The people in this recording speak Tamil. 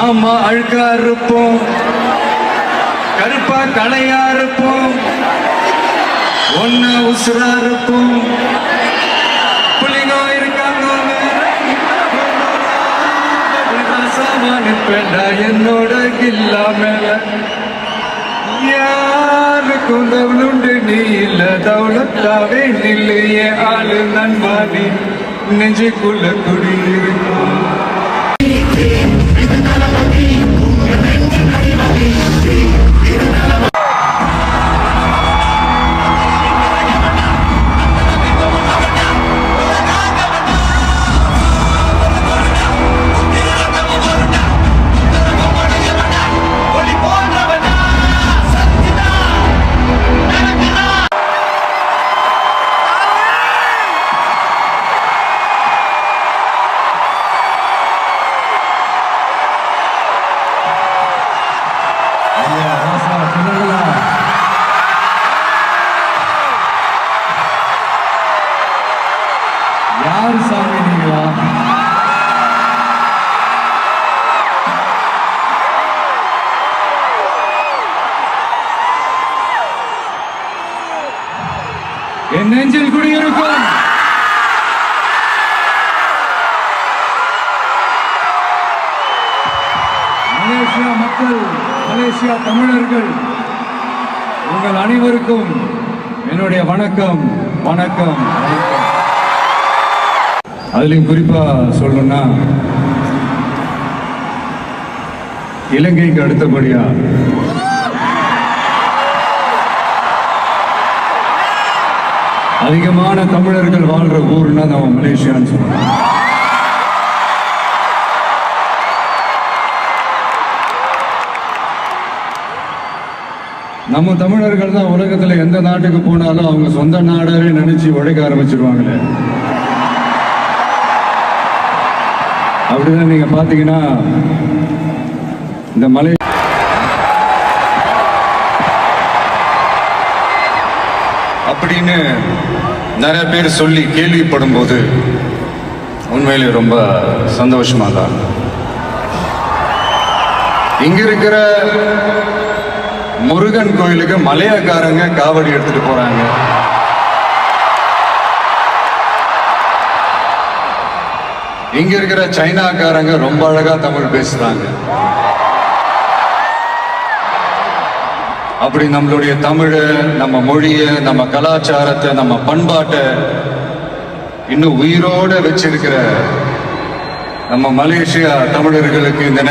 ஆமா அழுக்கா இருப்போம். கருப்பா களையா இருப்போம். ஒன்னு உசுரா இருப்போம். புள்ளிங்க இருக்காங்க நிற்பேண்டா என்னோட மேல. யாருக்கும் தவளுண்டு நீ இல்ல தவளத்தாவே நில்லையே ஆளு நண்பாதி. நெஞ்சுக்குள்ள குடியிருக்கும். என் நெஞ்சில் குடியிருக்கும் மலேசியா மக்கள் மலேசியா தமிழர்கள் உங்கள் அனைவருக்கும் என்னுடைய வணக்கம் வணக்கம் வணக்கம். அதுலயும் குறிப்பா சொல்லணும்னா இலங்கைக்கு அடுத்தபடியா அதிகமான தமிழர்கள் வாழ்ற ஊர்னா நம்ம மலேசியான்னு சொல்லலாம் நம்ம தமிழர்கள் தான் உலகத்துல எந்த நாட்டுக்கு போனாலும் அவங்க சொந்த நாடவே நினைச்சு உழைக்க ஆரம்பிச்சிருவாங்களே. அப்படிதான் நீங்க பாத்தீங்கன்னா இந்த மலை அப்படின்னு நிறைய பேர் சொல்லி கேள்விப்படும் போது உண்மையிலே ரொம்ப சந்தோஷமாக தான் இங்க இருக்கிற முருகன் கோயிலுக்கு மலையக்காரங்க காவடி எடுத்துட்டு போறாங்க. இங்க இருக்கிற சைனாக்காரங்க ரொம்ப அழகா தமிழ் பேசுறாங்க. அப்படி நம்மளுடைய தமிழை நம்ம மொழியை நம்ம கலாச்சாரத்தை நம்ம பண்பாட்டை இன்னும் உயிரோட வச்சிருக்கிற நம்ம மலேசியா தமிழர்களுக்கு இந்த